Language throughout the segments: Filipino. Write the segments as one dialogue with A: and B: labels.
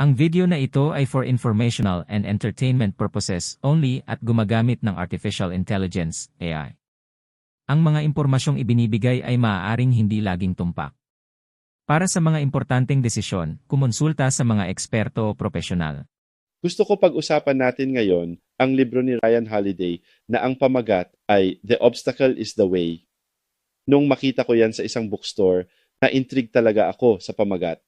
A: Ang video na ito ay for informational and entertainment purposes only at gumagamit ng Artificial Intelligence, AI. Ang mga impormasyong ibinibigay ay maaaring hindi laging tumpak. Para sa mga importanteng desisyon, kumonsulta sa mga eksperto o profesional.
B: Gusto ko pag-usapan natin ngayon ang libro ni Ryan Holiday na ang pamagat ay The Obstacle is the Way. Nung makita ko yan sa isang bookstore, na-intrigue talaga ako sa pamagat.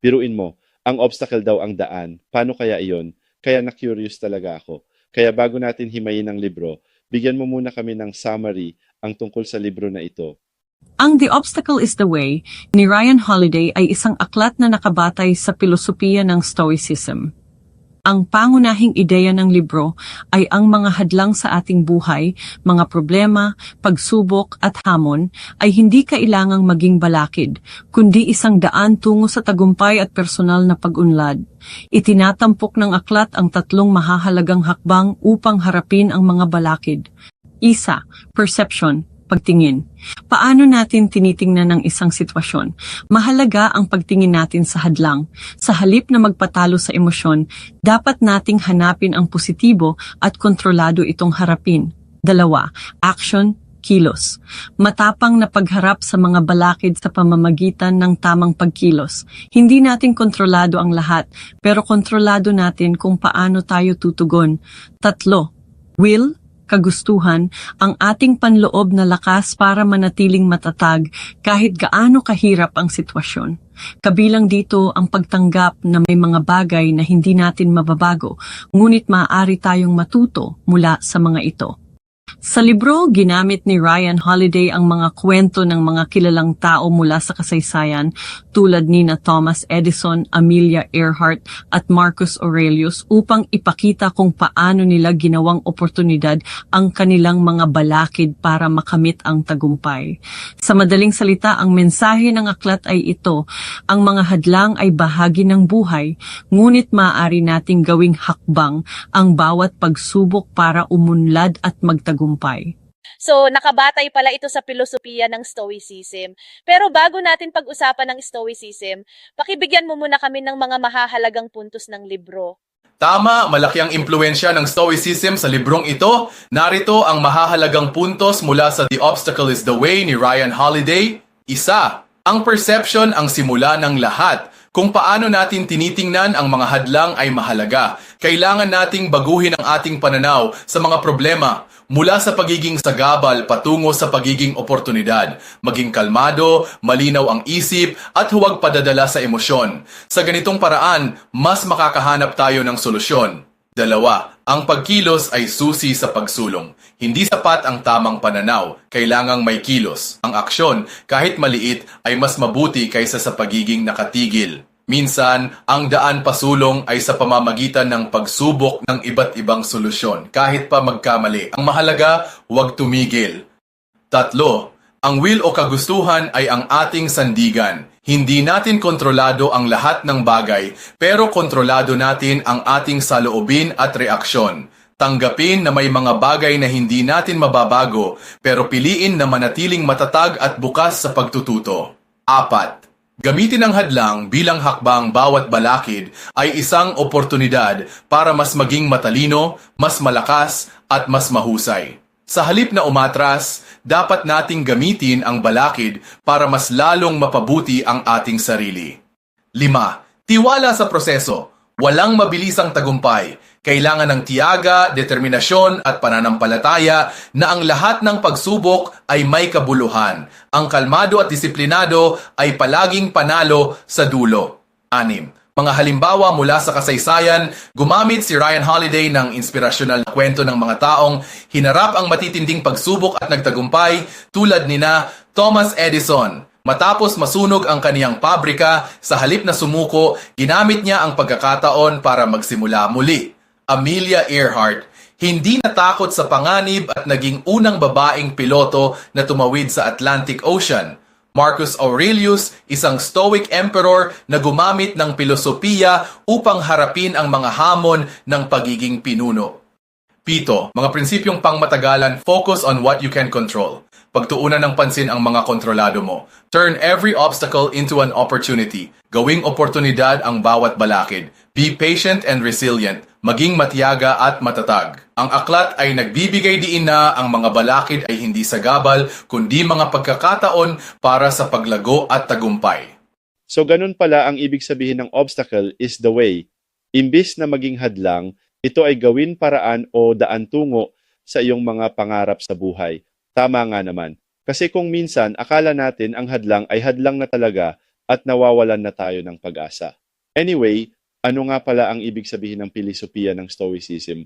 B: Biruin mo, ang obstacle daw ang daan. Paano kaya iyon? Kaya na-curious talaga ako. Kaya bago natin himayin ang libro, bigyan mo muna kami ng summary ang tungkol sa libro na ito.
C: Ang The Obstacle is the Way ni Ryan Holiday ay isang aklat na nakabatay sa pilosopiya ng Stoicism. Ang pangunahing ideya ng libro ay ang mga hadlang sa ating buhay, mga problema, pagsubok at hamon ay hindi kailangang maging balakid, kundi isang daan tungo sa tagumpay at personal na pag-unlad. Itinatampok ng aklat ang tatlong mahahalagang hakbang upang harapin ang mga balakid. Isa, perception, pagtingin. Paano natin tinitingnan ang isang sitwasyon? Mahalaga ang pagtingin natin sa hadlang. Sa halip na magpatalo sa emosyon, dapat nating hanapin ang positibo at kontrolado itong harapin. Dalawa, action, kilos. Matapang na pagharap sa mga balakid sa pamamagitan ng tamang pagkilos. Hindi natin kontrolado ang lahat, pero kontrolado natin kung paano tayo tutugon. Tatlo, will, kagustuhan, ang ating panloob na lakas para manatiling matatag kahit gaano kahirap ang sitwasyon. Kabilang dito ang pagtanggap na may mga bagay na hindi natin mababago, ngunit maaari tayong matuto mula sa mga ito. Sa libro, ginamit ni Ryan Holiday ang mga kwento ng mga kilalang tao mula sa kasaysayan tulad ni na Thomas Edison, Amelia Earhart at Marcus Aurelius upang ipakita kung paano nila ginawang oportunidad ang kanilang mga balakid para makamit ang tagumpay. Sa madaling salita, ang mensahe ng aklat ay ito, ang mga hadlang ay bahagi ng buhay, ngunit maaari nating gawing hakbang ang bawat pagsubok para umunlad at magtagumpay.
D: So, nakabatay pala ito sa filosofiya ng Stoicism. Pero bago natin pag-usapan ng Stoicism, pakibigyan mo muna kami ng mga mahahalagang puntos ng libro.
E: Tama, malaki ang impluensya ng Stoicism sa librong ito. Narito ang mahahalagang puntos mula sa The Obstacle is the Way ni Ryan Holiday. Isa, ang perception ang simula ng lahat. Kung paano natin tinitingnan ang mga hadlang ay mahalaga. Kailangan nating baguhin ang ating pananaw sa mga problema mula sa pagiging sagabal patungo sa pagiging oportunidad. Maging kalmado, malinaw ang isip at huwag padadala sa emosyon. Sa ganitong paraan, mas makakahanap tayo ng solusyon. Dalawa, ang pagkilos ay susi sa pagsulong. Hindi sapat ang tamang pananaw, kailangang may kilos. Ang aksyon, kahit maliit, ay mas mabuti kaysa sa pagiging nakatigil. Minsan, ang daan pasulong ay sa pamamagitan ng pagsubok ng iba't ibang solusyon, kahit pa magkamali. Ang mahalaga, huwag tumigil. Tatlo, ang will o kagustuhan ay ang ating sandigan. Hindi natin kontrolado ang lahat ng bagay, pero kontrolado natin ang ating saloobin at reaksyon. Tanggapin na may mga bagay na hindi natin mababago, pero piliin na manatiling matatag at bukas sa pagtututo. Apat, Gamitin ang hadlang bilang hakbang bawat balakid ay isang oportunidad para mas maging matalino, mas malakas, at mas mahusay. Sa halip na umatras, dapat nating gamitin ang balakid para mas lalong mapabuti ang ating sarili. 5. Tiwala sa proseso. Walang mabilisang tagumpay. Kailangan ng tiyaga, determinasyon at pananampalataya na ang lahat ng pagsubok ay may kabuluhan. Ang kalmado at disiplinado ay palaging panalo sa dulo. 6. Mga halimbawa mula sa kasaysayan, gumamit si Ryan Holiday ng inspirasyonal na kwento ng mga taong hinarap ang matitinding pagsubok at nagtagumpay tulad nina Thomas Edison. Matapos masunog ang kaniyang pabrika, sa halip na sumuko, ginamit niya ang pagkakataon para magsimula muli. Amelia Earhart, hindi natakot sa panganib at naging unang babaeng piloto na tumawid sa Atlantic Ocean. Marcus Aurelius, isang Stoic emperor na gumamit ng pilosopiya upang harapin ang mga hamon ng pagiging pinuno. Pito, mga prinsipyong pangmatagalan, focus on what you can control. Pagtuunan ng pansin ang mga kontrolado mo. Turn every obstacle into an opportunity. Gawing oportunidad ang bawat balakid. Be patient and resilient. Maging matiyaga at matatag. Ang aklat ay nagbibigay diin na ang mga balakid ay hindi sagabal, kundi mga pagkakataon para sa paglago at tagumpay.
B: So ganun pala ang ibig sabihin ng obstacle is the way. Imbis na maging hadlang, ito ay gawin paraan o daan tungo sa iyong mga pangarap sa buhay. Tama nga naman. Kasi kung minsan akala natin ang hadlang ay hadlang na talaga at nawawalan na tayo ng pag-asa. Anyway, ano nga pala ang ibig sabihin ng pilosopiya ng Stoicism?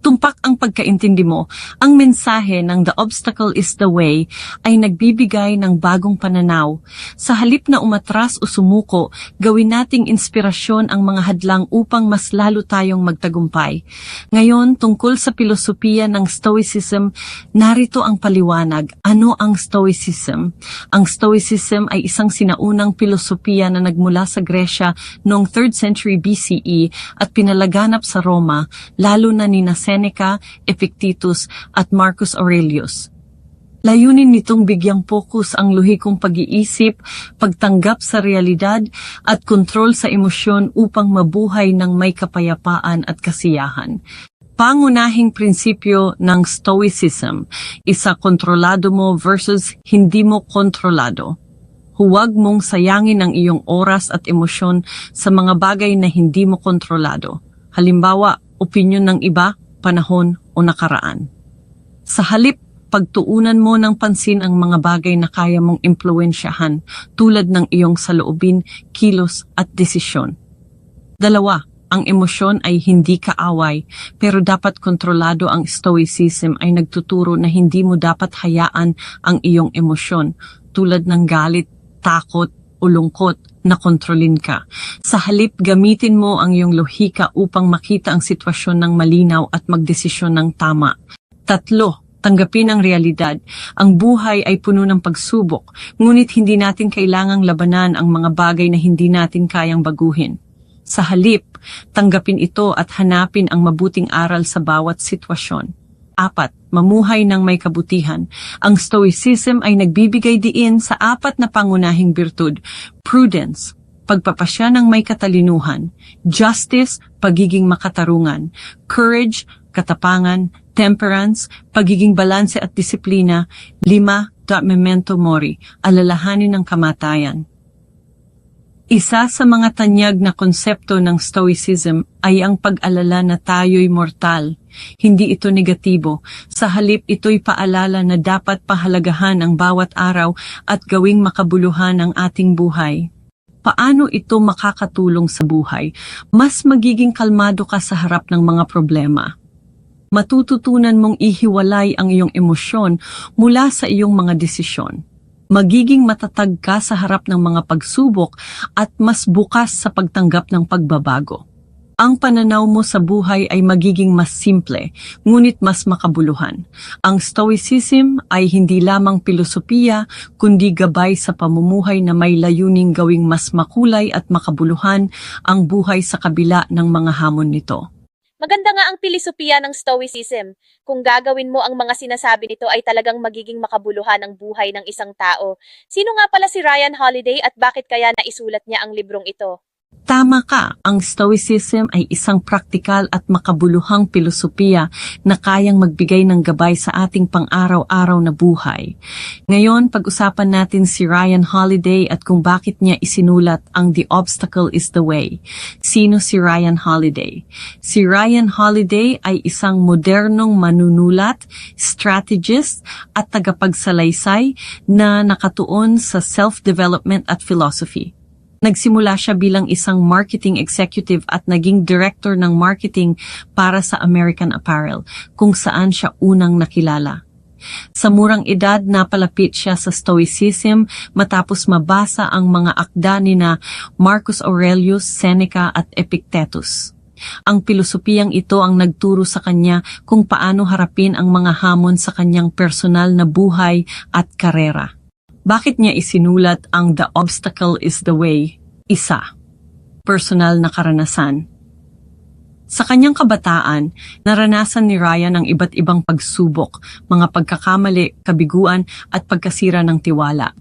C: Tumpak ang pagkaintindi mo, ang mensahe ng The Obstacle is the Way ay nagbibigay ng bagong pananaw. Sa halip na umatras o sumuko, gawin nating inspirasyon ang mga hadlang upang mas lalo tayong magtagumpay. Ngayon, tungkol sa pilosopiya ng Stoicism, narito ang paliwanag. Ano ang Stoicism? Ang Stoicism ay isang sinaunang pilosopiya na nagmula sa Gresya noong 3rd century BCE at pinalaganap sa Roma, lalo na ni Seneca, Epictetus at Marcus Aurelius. Layunin nitong bigyang pokus ang luhikong pag-iisip, pagtanggap sa realidad at kontrol sa emosyon upang mabuhay ng may kapayapaan at kasiyahan. Pangunahing prinsipyo ng Stoicism, isa kontrolado mo versus hindi mo kontrolado. Huwag mong sayangin ang iyong oras at emosyon sa mga bagay na hindi mo kontrolado. Halimbawa, opinyon ng iba, panahon o nakaraan. Sa halip, pagtuunan mo ng pansin ang mga bagay na kaya mong impluensyahan tulad ng iyong saloobin, kilos at desisyon. Dalawa, ang emosyon ay hindi kaaway, pero dapat kontrolado ang stoicism ay nagtuturo na hindi mo dapat hayaan ang iyong emosyon tulad ng galit, takot, o lungkot na kontrolin ka. Sa halip, gamitin mo ang iyong lohika upang makita ang sitwasyon ng malinaw at magdesisyon ng tama. Tatlo, tanggapin ang realidad. Ang buhay ay puno ng pagsubok, ngunit hindi natin kailangang labanan ang mga bagay na hindi natin kayang baguhin. Sa halip, tanggapin ito at hanapin ang mabuting aral sa bawat sitwasyon. Apat, mamuhay ng may kabutihan. Ang Stoicism ay nagbibigay diin sa apat na pangunahing birtud, prudence, pagpapasya ng may katalinuhan, justice, pagiging makatarungan, courage, katapangan, temperance, pagiging balanse at disiplina, lima, memento mori, alalahanin ng kamatayan. Isa sa mga tanyag na konsepto ng Stoicism ay ang pag-alala na tayo'y mortal. Hindi ito negatibo. Sa halip ito'y paalala na dapat pahalagahan ang bawat araw at gawing makabuluhan ang ating buhay. Paano ito makakatulong sa buhay? Mas magiging kalmado ka sa harap ng mga problema. Matututunan mong ihiwalay ang iyong emosyon mula sa iyong mga desisyon magiging matatag ka sa harap ng mga pagsubok at mas bukas sa pagtanggap ng pagbabago. Ang pananaw mo sa buhay ay magiging mas simple, ngunit mas makabuluhan. Ang Stoicism ay hindi lamang pilosopiya, kundi gabay sa pamumuhay na may layuning gawing mas makulay at makabuluhan ang buhay sa kabila ng mga hamon nito.
D: Maganda nga ang pilosopiya ng Stoicism. Kung gagawin mo ang mga sinasabi nito ay talagang magiging makabuluhan ang buhay ng isang tao. Sino nga pala si Ryan Holiday at bakit kaya naisulat niya ang librong ito?
C: Tama ka, ang Stoicism ay isang praktikal at makabuluhang pilosopiya na kayang magbigay ng gabay sa ating pang-araw-araw na buhay. Ngayon, pag-usapan natin si Ryan Holiday at kung bakit niya isinulat ang The Obstacle is the Way. Sino si Ryan Holiday? Si Ryan Holiday ay isang modernong manunulat, strategist at tagapagsalaysay na nakatuon sa self-development at philosophy. Nagsimula siya bilang isang marketing executive at naging director ng marketing para sa American Apparel, kung saan siya unang nakilala. Sa murang edad, napalapit siya sa Stoicism matapos mabasa ang mga akda ni na Marcus Aurelius, Seneca at Epictetus. Ang pilosopiyang ito ang nagturo sa kanya kung paano harapin ang mga hamon sa kanyang personal na buhay at karera. Bakit niya isinulat ang The Obstacle is the Way? Isa. Personal na karanasan. Sa kanyang kabataan, naranasan ni Ryan ang iba't ibang pagsubok, mga pagkakamali, kabiguan at pagkasira ng tiwala.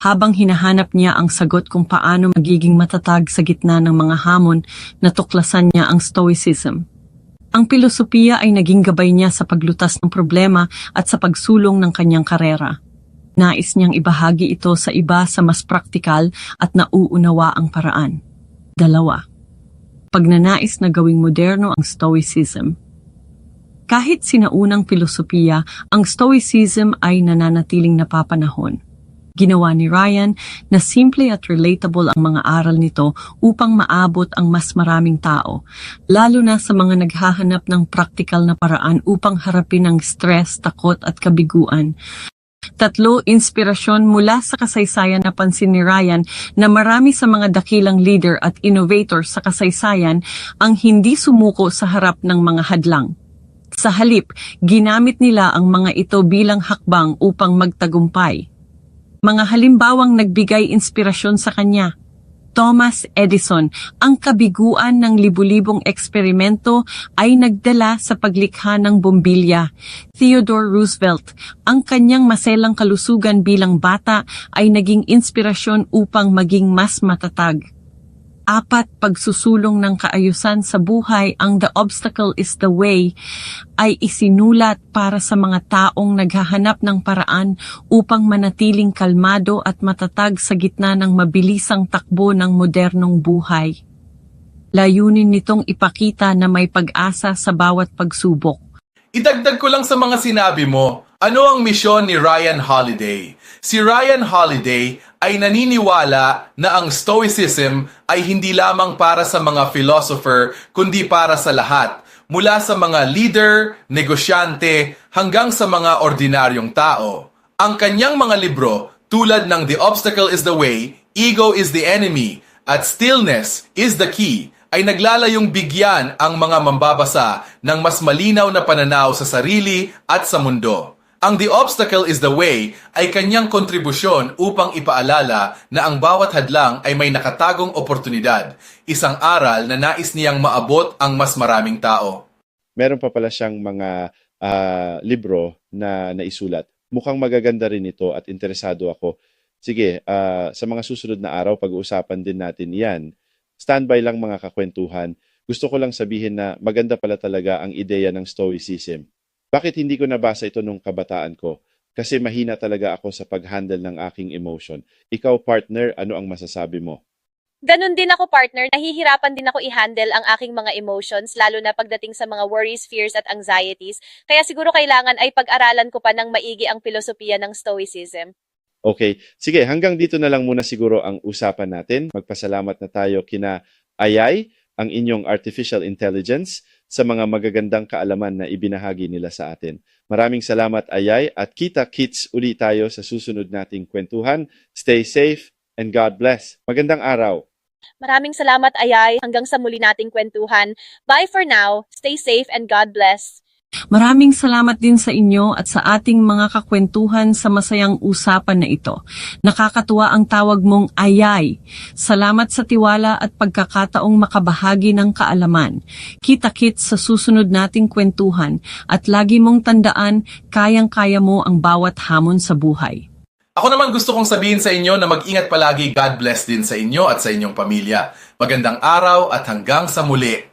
C: Habang hinahanap niya ang sagot kung paano magiging matatag sa gitna ng mga hamon, natuklasan niya ang Stoicism. Ang pilosopiya ay naging gabay niya sa paglutas ng problema at sa pagsulong ng kanyang karera. Nais niyang ibahagi ito sa iba sa mas praktikal at nauunawa ang paraan. Dalawa. Pagnanais na gawing moderno ang Stoicism. Kahit sinaunang pilosopiya, ang Stoicism ay nananatiling napapanahon. Ginawa ni Ryan na simple at relatable ang mga aral nito upang maabot ang mas maraming tao, lalo na sa mga naghahanap ng praktikal na paraan upang harapin ang stress, takot at kabiguan. Tatlo, inspirasyon mula sa kasaysayan na pansin ni Ryan na marami sa mga dakilang leader at innovator sa kasaysayan ang hindi sumuko sa harap ng mga hadlang. Sa halip, ginamit nila ang mga ito bilang hakbang upang magtagumpay. Mga halimbawang nagbigay inspirasyon sa kanya. Thomas Edison, ang kabiguan ng libu-libong eksperimento ay nagdala sa paglikha ng bombilya. Theodore Roosevelt, ang kanyang maselang kalusugan bilang bata ay naging inspirasyon upang maging mas matatag. Apat, pagsusulong ng kaayusan sa buhay ang The Obstacle is the Way ay isinulat para sa mga taong naghahanap ng paraan upang manatiling kalmado at matatag sa gitna ng mabilisang takbo ng modernong buhay. Layunin nitong ipakita na may pag-asa sa bawat pagsubok.
E: Idagdag ko lang sa mga sinabi mo, ano ang misyon ni Ryan Holiday? Si Ryan Holiday ay naniniwala na ang Stoicism ay hindi lamang para sa mga philosopher kundi para sa lahat, mula sa mga leader, negosyante, hanggang sa mga ordinaryong tao. Ang kanyang mga libro, tulad ng The Obstacle is the Way, Ego is the Enemy, at Stillness is the Key, ay naglalayong bigyan ang mga mambabasa ng mas malinaw na pananaw sa sarili at sa mundo. Ang The Obstacle is the Way ay kanyang kontribusyon upang ipaalala na ang bawat hadlang ay may nakatagong oportunidad, isang aral na nais niyang maabot ang mas maraming tao.
B: Meron pa pala siyang mga ah, libro na naisulat. Mukhang magaganda rin ito at interesado ako. Sige, ah, sa mga susunod na araw, pag-uusapan din natin yan. Standby lang mga kakwentuhan. Gusto ko lang sabihin na maganda pala talaga ang ideya ng Stoicism. Bakit hindi ko nabasa ito nung kabataan ko? Kasi mahina talaga ako sa pag-handle ng aking emotion. Ikaw, partner, ano ang masasabi mo?
D: Ganon din ako partner, nahihirapan din ako i-handle ang aking mga emotions, lalo na pagdating sa mga worries, fears at anxieties. Kaya siguro kailangan ay pag-aralan ko pa ng maigi ang filosofiya ng Stoicism.
B: Okay, sige, hanggang dito na lang muna siguro ang usapan natin. Magpasalamat na tayo kina Ayay, ang inyong artificial intelligence, sa mga magagandang kaalaman na ibinahagi nila sa atin. Maraming salamat Ayay at kita-kits uli tayo sa susunod nating kwentuhan. Stay safe and God bless. Magandang araw.
D: Maraming salamat Ayay, hanggang sa muli nating kwentuhan. Bye for now, stay safe and God bless.
C: Maraming salamat din sa inyo at sa ating mga kakwentuhan sa masayang usapan na ito. Nakakatuwa ang tawag mong ayay. Salamat sa tiwala at pagkakataong makabahagi ng kaalaman. Kita-kit sa susunod nating kwentuhan at lagi mong tandaan kayang-kaya mo ang bawat hamon sa buhay.
E: Ako naman gusto kong sabihin sa inyo na mag-ingat palagi, God bless din sa inyo at sa inyong pamilya. Magandang araw at hanggang sa muli.